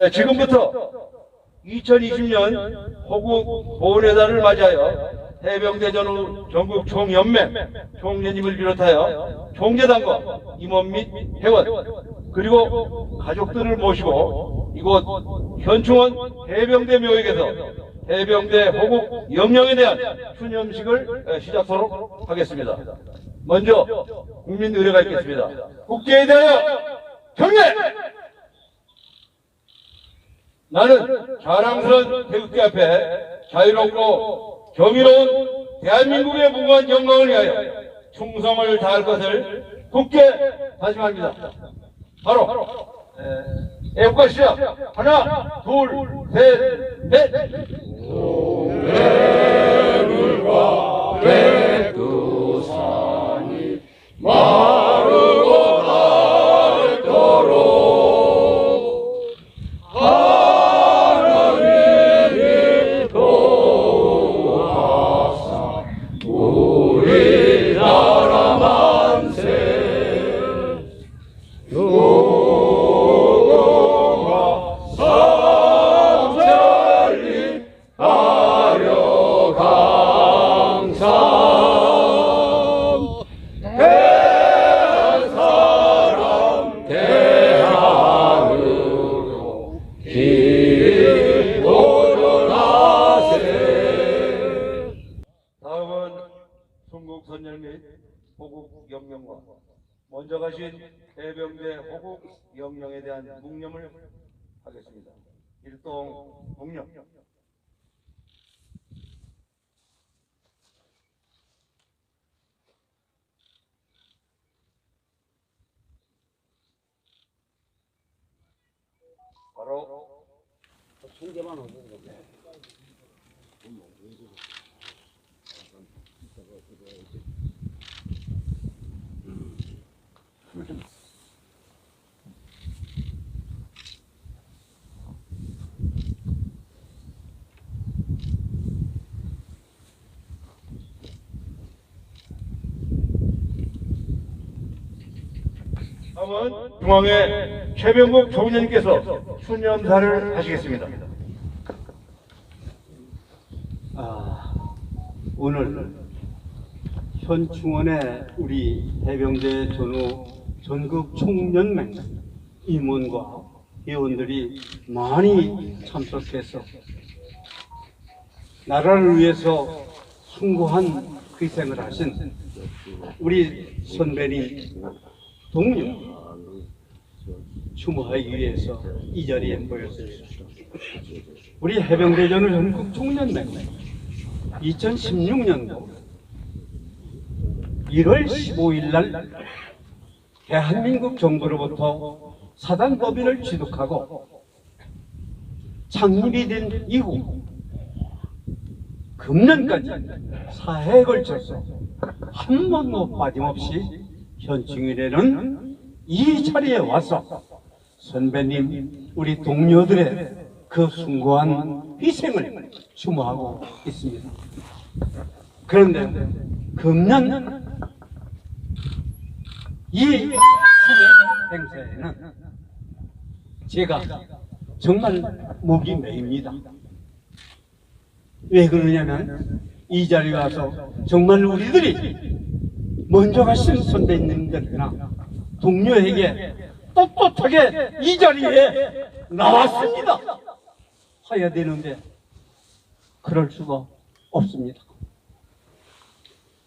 네, 지금부터 2020년 호국 보훈의 달을 맞이하여 해병대 전후 전국 총연맹 총회님을 비롯하여 총재단과 임원 및 회원 그리고 가족들을 모시고 이곳 현충원 해병대 묘역에서 해병대 호국 영령에 대한 추념식을 에, 시작하도록 하겠습니다. 먼저 국민 의례가 있겠습니다. 국제에 대하여 경례! 나는 자랑스러운 태극기 앞에 자유롭고 경이로운 대한민국의 무고한 영광을 위하여 충성을 다할 것을 굳게 다짐합니다. 바로 에, 애국가 시작 하나 둘 셋 넷 해병대 호국 영령에 대한 묵념을 하겠습니다. 일동 묵념. 바로 다음은 중앙의 최병국 총리님께서 수념사를 하시겠습니다. 아, 오늘 현충원에 우리 해병대 전후 전국 총연맹 임원과 회원들이 많이 참석해서 나라를 위해서 숭고한 희생을 하신 우리 선배님 동료 추모하기 위해서 이 자리에 모였습니다. 우리 해병대 전후 전국 총연맹 2016년도 1월 15일 날 대한민국 정부로부터 사단법인을 취득하고 창립이 된 이후 금년까지 사회에 걸쳐서 한 번도 빠짐없이 현충일에는 이 자리에 와서 선배님 우리 동료들의 그 숭고한 희생을 추모하고 있습니다. 그런데 금년 이 행사에는 제가 정말 목이 메입니다. 왜 그러냐면 이 자리에 와서 정말 우리들이 먼저 가신 선배님들이나 동료에게 떳떳하게 이 자리에 나왔습니다. 해야 되는데 그럴 수가 없습니다.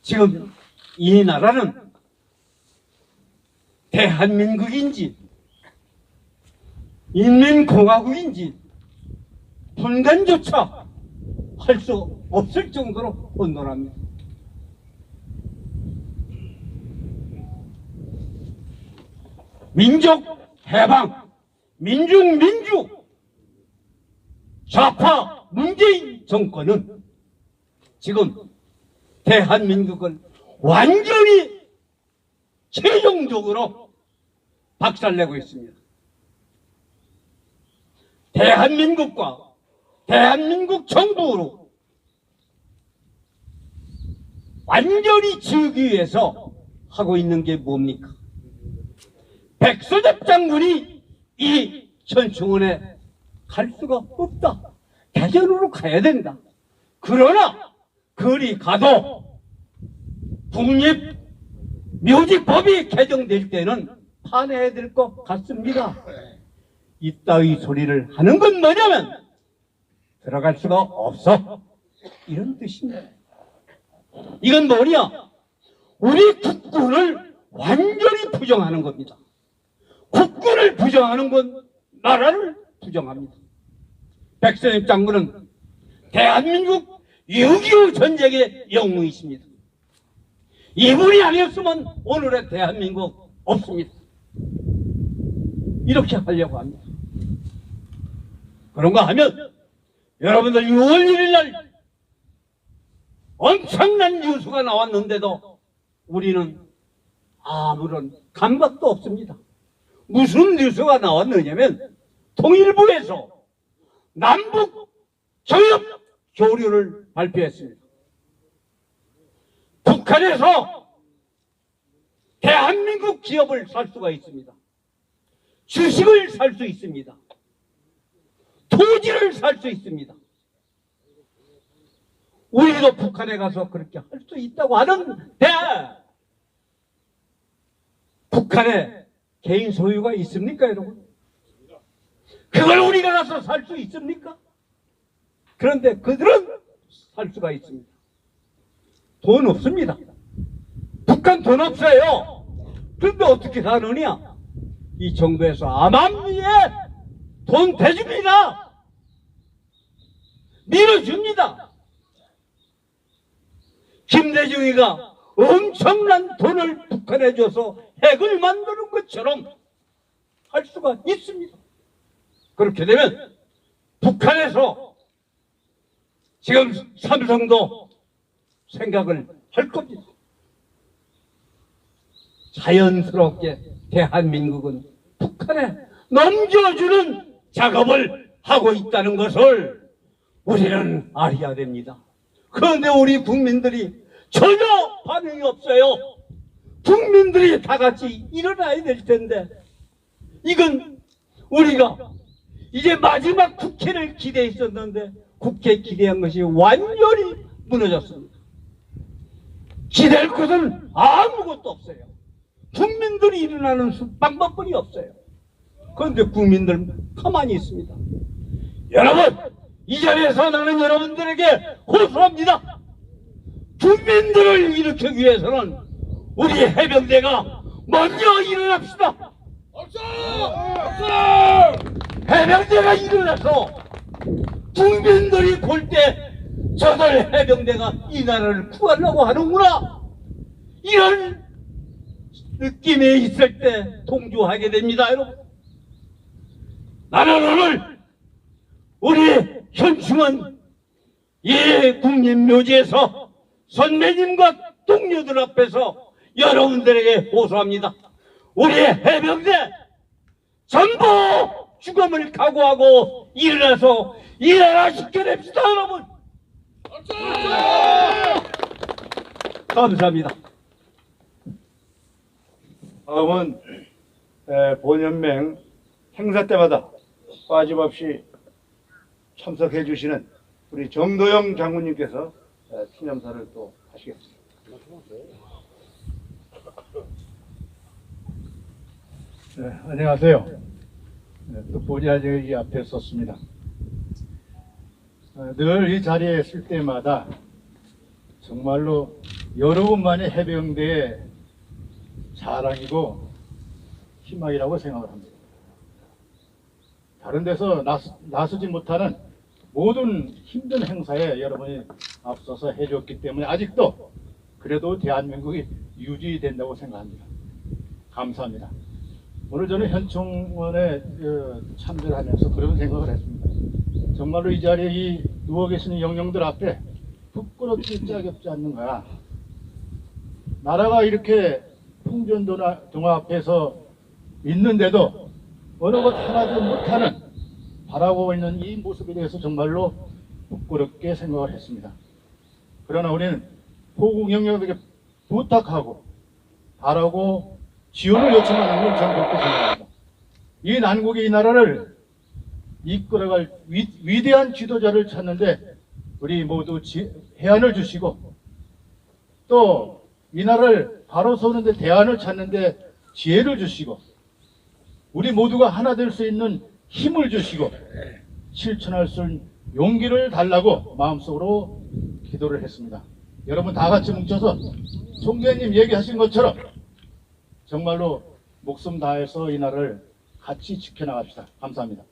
지금 이 나라는 대한민국인지 인민공화국인지 분간조차 할 수 없을 정도로 혼돈합니다. 민족 해방, 민중 민주, 좌파 문재인 정권은 지금 대한민국을 완전히 최종적으로 박살내고 있습니다. 대한민국과 대한민국 정부로 완전히 지우기 위해서 하고 있는 게 뭡니까? 백소엽 장군이 이 현충원에 갈 수가 없다. 대전으로 가야 된다. 그러나 그리 가도 국립 묘지법이 개정될 때는 판해야 될 것 같습니다. 이따위 소리를 하는 건 뭐냐면 들어갈 수가 없어. 이런 뜻입니다. 이건 뭐냐? 우리 국군을 완전히 부정하는 겁니다. 국군을 부정하는 건 나라를 부정합니다. 백선엽 장군은 대한민국 6.25 전쟁의 영웅이십니다. 이분이 아니었으면 오늘의 대한민국 없습니다. 이렇게 하려고 합니다. 그런가 하면 여러분들 6월 1일 날 엄청난 뉴스가 나왔는데도 우리는 아무런 감각도 없습니다. 무슨 뉴스가 나왔느냐면 통일부에서 남북 교역 교류를 발표했습니다. 북한에서 대한민국 기업을 살 수가 있습니다. 주식을 살 수 있습니다. 토지를 살 수 있습니다. 우리도 북한에 가서 그렇게 할 수 있다고 하는데 북한에 개인 소유가 있습니까, 여러분? 그걸 우리가 가서 살 수 있습니까? 그런데 그들은 살 수가 있습니다. 돈 없습니다. 북한 돈 없어요. 그런데 어떻게 사느냐? 이 정부에서 암암리에 돈 대줍니다. 밀어줍니다. 김대중이가 엄청난 돈을 줘서 핵을 만드는 것처럼 할 수가 있습니다. 그렇게 되면 북한에서 지금 삼성도 생각을 할 겁니다. 자연스럽게 대한민국은 북한에 넘겨주는 작업을 하고 있다는 것을 우리는 알아야 됩니다. 그런데 우리 국민들이 전혀 반응이 없어요. 국민들이 다 같이 일어나야 될 텐데 이건 우리가 이제 마지막 국회를 기대했었는데 국회 기대한 것이 완전히 무너졌습니다. 기댈 것은 아무것도 없어요. 국민들이 일어나는 수- 방법뿐이 없어요. 그런데 국민들 가만히 있습니다. 여러분, 이 자리에서 나는 여러분들에게 호소합니다. 국민들을 일으키기 위해서는 우리 해병대가 먼저 일어납시다. 해병대가 일어나서 국민들이 볼 때 저들 해병대가 이 나라를 구하려고 하는구나. 이런 느낌에 있을 때 동조하게 됩니다, 여러분. 나는 오늘 우리 현충원 이 국립묘지에서 선배님과 동료들 앞에서 여러분들에게 호소합니다. 우리 해병대 전부 죽음을 각오하고 일어나서 이 나라 지켜냅시다, 여러분. 감사합니다. 다음은 에, 본연맹 행사 때마다 빠짐없이 참석해 주시는 우리 정도영 장군님께서 에, 추념사를 또 하시겠습니다. 네, 안녕하세요. 네, 또 보자 저기 앞에 섰습니다. 늘 이 자리에 있을 때마다 정말로 여러분만의 해병대의 자랑이고 희망이라고 생각을 합니다. 다른 데서 나서, 나서지 못하는 모든 힘든 행사에 여러분이 앞서서 해줬기 때문에 아직도 그래도 대한민국이 유지된다고 생각합니다. 감사합니다. 오늘 저는 현충원에 어, 참배를 하면서 그런 생각을 했습니다. 정말로 이 자리에 이 누워 계시는 영령들 앞에 부끄럽지 짝없지 않는가. 나라가 이렇게 풍전동화 동화 앞에서 있는데도 어느 것 하나도 못하는 바라고 있는 이 모습에 대해서 정말로 부끄럽게 생각을 했습니다. 그러나 우리는 호국 영령에게 부탁하고 바라고 지원을 요청하는 건 저는 그렇게 생각합니다. 이 난국의 이 나라를 이끌어갈 위, 위대한 지도자를 찾는데 우리 모두 지, 해안을 주시고 또 이 나라를 바로 서는데 대안을 찾는데 지혜를 주시고 우리 모두가 하나 될 수 있는 힘을 주시고 실천할 수 있는 용기를 달라고 마음속으로 기도를 했습니다. 여러분 다 같이 뭉쳐서 총재님 얘기하신 것처럼 정말로 목숨 다해서 이 나라를 같이 지켜나갑시다. 감사합니다.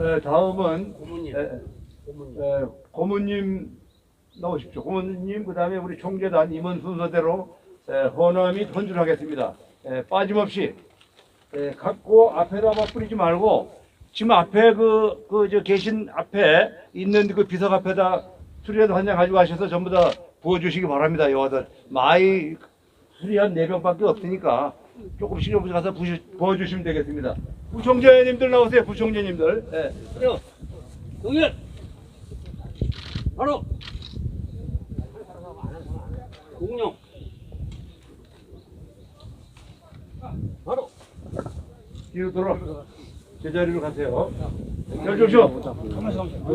에, 다음은 고문님. 에, 에, 고문님 나오십시오. 고문님 그다음에 우리 총재단 임원 순서대로 에, 헌화 및 헌주를 하겠습니다. 에, 빠짐없이 에, 갖고 앞에다가 뿌리지 말고 지금 앞에 그 그 저 계신 앞에 있는 그 비석 앞에다 수리라도 한잔 가지고 가셔서 전부 다 부어주시기 바랍니다. 여하튼 마이 술이 한네 병밖에 없으니까 조금씩 조금씩 가서 부시, 부어주시면 되겠습니다. 부총재님들 나오세요. 부총재님들. 예. 그래요. 동일. 바로. 공룡. 바로. 뒤로 돌아. 제자리로 가세요. 잘 조시오.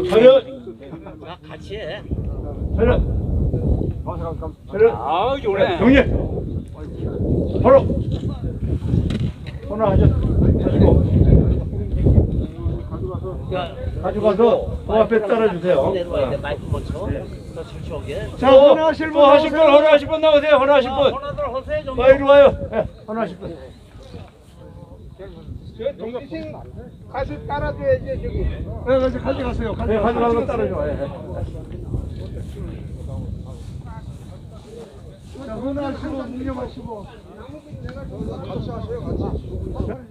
차렷. 자, 같이 해. 차렷. 차렷. 아우, 좋네. 정리. 바로. 하나 하자. 가지고. 야, 가져가서 그 앞에 따라주세요. 내려와야 돼. 마이크 먼저. 더 천천히 오게. 자, 헌화하실 분, 하실 분, 헌화하실 분 나오세요. 헌화하실 분. 하나들 허세 좀. 빨리 와요. 예, 헌화하실 분. 가서 따라줘야지 저기. 네, 가서 가져가세요. 네, 가져가서 따라줘. 예, 예. 자. 같이 하세요, 같이.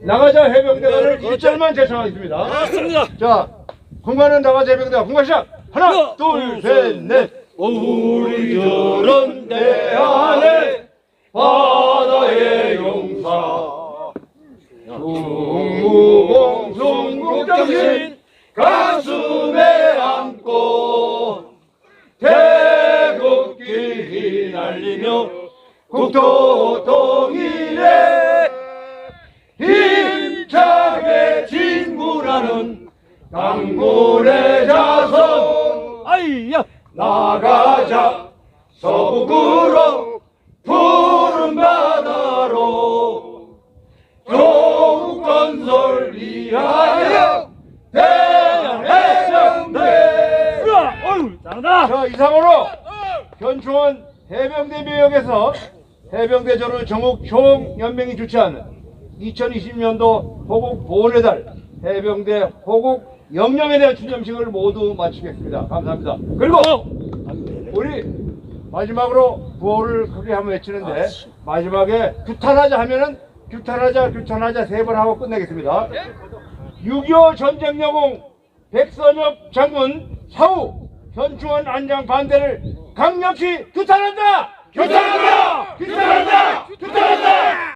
나가자 해병대단을 1절만 제청하겠습니다. 맞습니다. 자, 공간은 나가자 해병대가 공간 시작. 하나, 둘, 셋, 넷. 우리 저런 대안에 바 나가자 서북으로 푸른 바다로 조국 건설 위하여 대한해병대. 자 이상으로 현충원 해병대 묘역에서 해병대전을 전국 총연맹이 주최하는 2020년도 호국 보훈의 달 해병대 호국 영령에 대한 추념식을 모두 마치겠습니다. 감사합니다. 그리고 우리 마지막으로 구호를 크게 한번 외치는데 마지막에 규탄하자 하면은 규탄하자 규탄하자 세 번 하고 끝내겠습니다. 6.25 전쟁 영웅 백선엽 장군 사후 현충원 안장 반대를 강력히 규탄한다! 규탄한다! 규탄한다! 규탄한다!